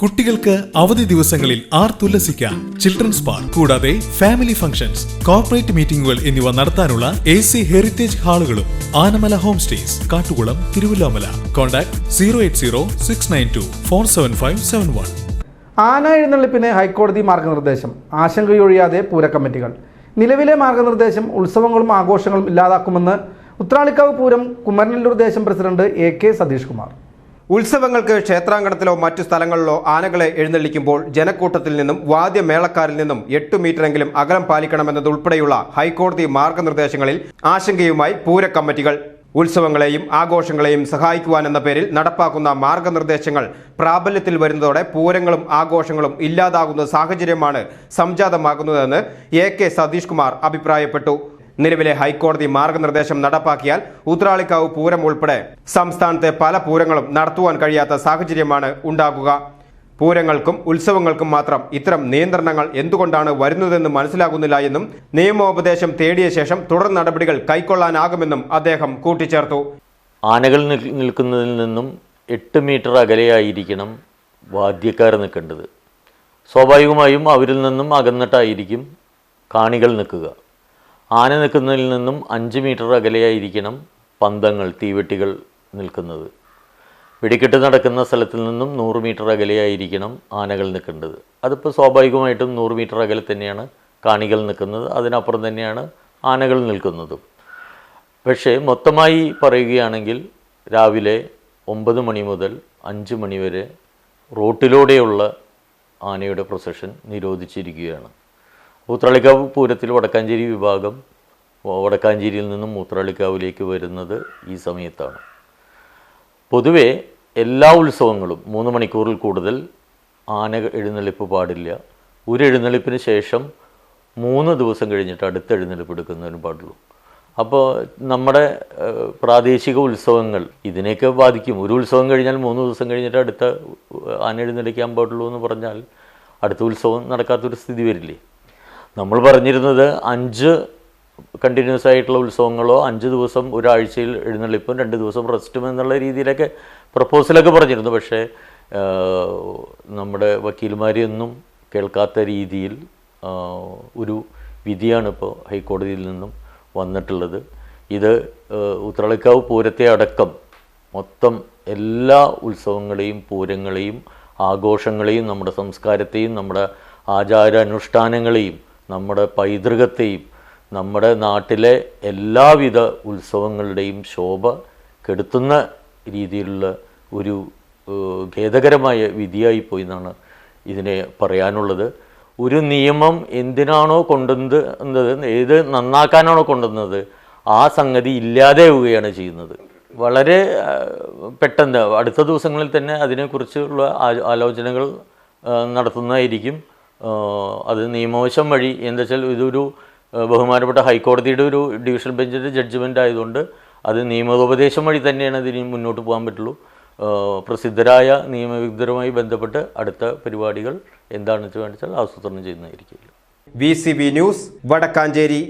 കുട്ടികൾക്ക് അവധി ദിവസങ്ങളിൽ ആർ തുല്ലസിക്കാം. ചിൽഡ്രൻസ് പാർക്ക് കൂടാതെ ഫാമിലി ഫംഗ്ഷൻസ് കോർപ്പറേറ്റ് മീറ്റിംഗുകൾ എന്നിവ നടത്താനുള്ള A C heritage ഹാളുകളും Anamala home stays Kattukulam Thiruvilwamala. Contact zero eight zero six nine two four seven five seven one ആന എഴുന്നള്ളിപ്പിന് ഹൈക്കോടതി മാർഗനിർദ്ദേശം. ആശങ്കയൊഴിയാതെ പൂരക്കമ്മിറ്റികൾ. നിലവിലെ മാർഗനിർദ്ദേശം ഉത്സവങ്ങളും ആഘോഷങ്ങളും ഇല്ലാതാക്കുമെന്ന് ഉത്രാളിക്കാവ് പൂരം കുമരനെല്ലൂർ ദേശം president A K Satheesh Kumar ഉത്സവങ്ങൾക്ക് ക്ഷേത്രാങ്കണത്തിലോ മറ്റു സ്ഥലങ്ങളിലോ ആനകളെ എഴുന്നള്ളിക്കുമ്പോൾ ജനക്കൂട്ടത്തിൽ നിന്നും വാദ്യമേളക്കാരിൽ നിന്നും എട്ട് മീറ്ററെങ്കിലും അകലം പാലിക്കണമെന്നതുൾപ്പെടെയുള്ള ഹൈക്കോടതി മാർഗനിർദ്ദേശങ്ങളിൽ ആശങ്കയുമായി പൂരക്കമ്മിറ്റികൾ. ഉത്സവങ്ങളെയും ആഘോഷങ്ങളെയും സഹായിക്കുവാനെന്ന പേരിൽ നടപ്പാക്കുന്ന മാർഗനിർദ്ദേശങ്ങൾ പ്രാബല്യത്തിൽ വരുന്നതോടെ പൂരങ്ങളും ആഘോഷങ്ങളും ഇല്ലാതാകുന്ന സാഹചര്യമാണ് സംജാതമാകുന്നതെന്ന് എ കെ സതീഷ് കുമാർ അഭിപ്രായപ്പെട്ടു. നിലവിലെ ഹൈക്കോടതി മാർഗനിർദ്ദേശം നടപ്പാക്കിയാൽ ഉത്രാളിക്കാവ് പൂരം ഉൾപ്പെടെ സംസ്ഥാനത്തെ പല പൂരങ്ങളും നടത്തുവാൻ കഴിയാത്ത സാഹചര്യമാണ് ഉണ്ടാകുക. പൂരങ്ങൾക്കും ഉത്സവങ്ങൾക്കും മാത്രം ഇത്തരം നിയന്ത്രണങ്ങൾ എന്തുകൊണ്ടാണ് വരുന്നതെന്ന് മനസ്സിലാകുന്നില്ല എന്നും നിയമോപദേശം തേടിയ ശേഷം തുടർ നടപടികൾ കൈക്കൊള്ളാനാകുമെന്നും അദ്ദേഹം കൂട്ടിച്ചേർത്തു. ആനകൾ നിൽക്കുന്നതിൽ നിന്നും എട്ട് മീറ്റർ അകലെയായിരിക്കണം വാദ്യക്കാർ നിൽക്കേണ്ടത്. സ്വാഭാവികമായും അവരിൽ നിന്നും അകന്നിട്ടായിരിക്കും കാണികൾ നിൽക്കുക. ആന നിൽക്കുന്നതിൽ നിന്നും അഞ്ച് മീറ്റർ അകലെയായിരിക്കണം പന്തങ്ങൾ തീവെട്ടികൾ നിൽക്കുന്നത്. വെടിക്കെട്ട് നടക്കുന്ന സ്ഥലത്തിൽ നിന്നും നൂറ് മീറ്റർ അകലെയായിരിക്കണം ആനകൾ നിൽക്കേണ്ടത്. അതിപ്പോൾ സ്വാഭാവികമായിട്ടും നൂറ് മീറ്റർ അകലെ തന്നെയാണ് കാണികൾ നിൽക്കുന്നത്. അതിനപ്പുറം തന്നെയാണ് ആനകൾ നിൽക്കുന്നതും. പക്ഷേ മൊത്തമായി പറയുകയാണെങ്കിൽ രാവിലെ ഒമ്പത് മണി മുതൽ അഞ്ച് മണി വരെ റോട്ടിലൂടെയുള്ള ആനയുടെ പ്രൊസഷൻ നിരോധിച്ചിരിക്കുകയാണ്. മൂത്രളിക്കാവ് പൂരത്തിൽ വടക്കാഞ്ചേരി വിഭാഗം വടക്കാഞ്ചേരിയിൽ നിന്നും മൂത്രാളിക്കാവിലേക്ക് വരുന്നത് ഈ സമയത്താണ്. പൊതുവെ എല്ലാ ഉത്സവങ്ങളും മൂന്ന് മണിക്കൂറിൽ കൂടുതൽ ആന എഴുന്നള്ളിപ്പ് പാടില്ല. ഒരു എഴുന്നള്ളിപ്പിന് ശേഷം മൂന്ന് ദിവസം കഴിഞ്ഞിട്ട് അടുത്ത എഴുന്നള്ളിപ്പ് എടുക്കുന്നതിന് പാടുള്ളൂ. അപ്പോൾ നമ്മുടെ പ്രാദേശിക ഉത്സവങ്ങൾ ഇതിനെയൊക്കെ ബാധിക്കും. ഒരു ഉത്സവം കഴിഞ്ഞാൽ മൂന്ന് ദിവസം കഴിഞ്ഞിട്ട് അടുത്ത ആന എഴുന്നള്ളിക്കാൻ പാടുള്ളൂ എന്ന് പറഞ്ഞാൽ അടുത്ത ഉത്സവം നടക്കാത്തൊരു സ്ഥിതി വരില്ലേ? നമ്മൾ പറഞ്ഞിരുന്നത് അഞ്ച് കണ്ടിന്യൂസ് ആയിട്ടുള്ള ഉത്സവങ്ങളോ അഞ്ച് ദിവസം ഒരാഴ്ചയിൽ എഴുന്നള്ളിപ്പും രണ്ട് ദിവസം റെസ്റ്റും എന്നുള്ള രീതിയിലൊക്കെ പ്രപ്പോസലൊക്കെ പറഞ്ഞിരുന്നു. പക്ഷേ നമ്മുടെ വക്കീൽമാരെയൊന്നും കേൾക്കാത്ത രീതിയിൽ ഒരു വിധിയാണ് ഇപ്പോൾ ഹൈക്കോടതിയിൽ നിന്നും വന്നിട്ടുള്ളത്. ഇത് ഉത്രളിക്കാവ് പൂരത്തെ അടക്കം മൊത്തം എല്ലാ ഉത്സവങ്ങളെയും പൂരങ്ങളെയും ആഘോഷങ്ങളെയും നമ്മുടെ സംസ്കാരത്തെയും നമ്മുടെ ആചാരാനുഷ്ഠാനങ്ങളെയും നമ്മുടെ പൈതൃകത്തെയും നമ്മുടെ നാട്ടിലെ എല്ലാവിധ ഉത്സവങ്ങളുടെയും ശോഭ കെടുത്തുന്ന രീതിയിലുള്ള ഒരു ഖേദകരമായ വിധിയായിപ്പോയി എന്നാണ് ഇതിനെ പറയാനുള്ളത്. ഒരു നിയമം എന്തിനാണോ കൊണ്ടുവന്നത് ഏത് നന്നാക്കാനാണോ കൊണ്ടുവന്നത് ആ സംഗതി ഇല്ലാതെയാവുകയാണ് ചെയ്യുന്നത്. വളരെ പെട്ടെന്ന് അടുത്ത ദിവസങ്ങളിൽ തന്നെ അതിനെക്കുറിച്ചുള്ള ആലോചനകൾ നടത്തുന്നതായിരിക്കും. അത് നിയമവശം വഴി എന്താ വെച്ചാൽ ഇതൊരു ബഹുമാനപ്പെട്ട ഹൈക്കോടതിയുടെ ഒരു ഡിവിഷൻ ബെഞ്ചിന്റെ ജഡ്ജ്മെന്റ് ആയതുകൊണ്ട് അത് നിയമോപദേശം വഴി തന്നെയാണ് അതിന് മുന്നോട്ട് പോകാൻ പറ്റുള്ളൂ. പ്രസിദ്ധരായ നിയമവിദഗ്ധരുമായി ബന്ധപ്പെട്ട് അടുത്ത പരിപാടികൾ എന്താണെന്ന് വെച്ചാൽ ആസൂത്രണം ചെയ്യുന്നതായിരിക്കും. V C B news Vadakkanchery.